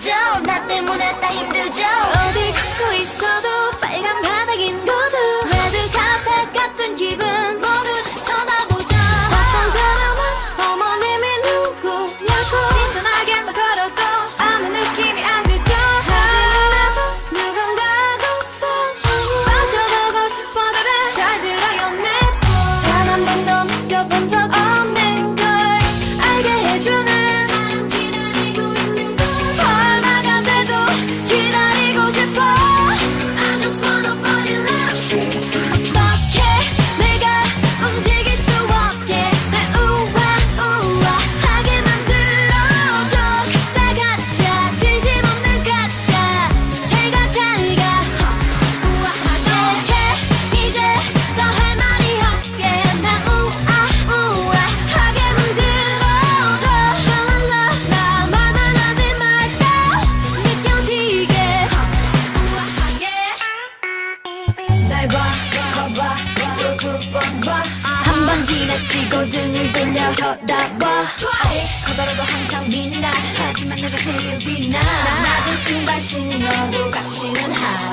情なって胸たいて 쳐다봐. 커다로도 항상 빛나. 하지만 내가 제일 빛나. 낮은 신발 신어도 깍지는 하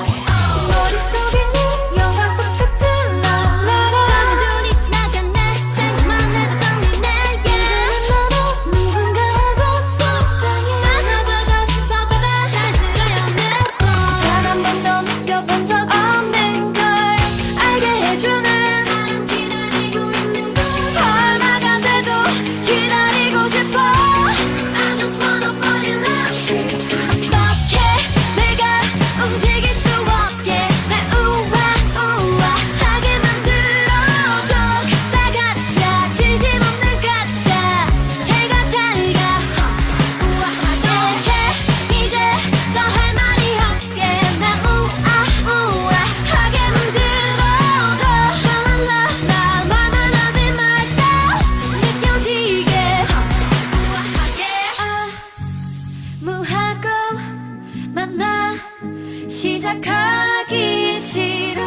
가기 싫어.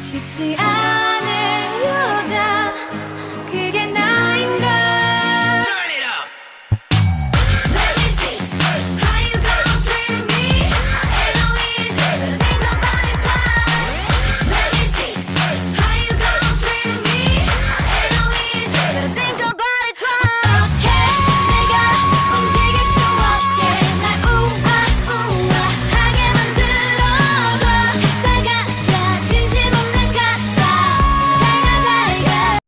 쉽지 않아.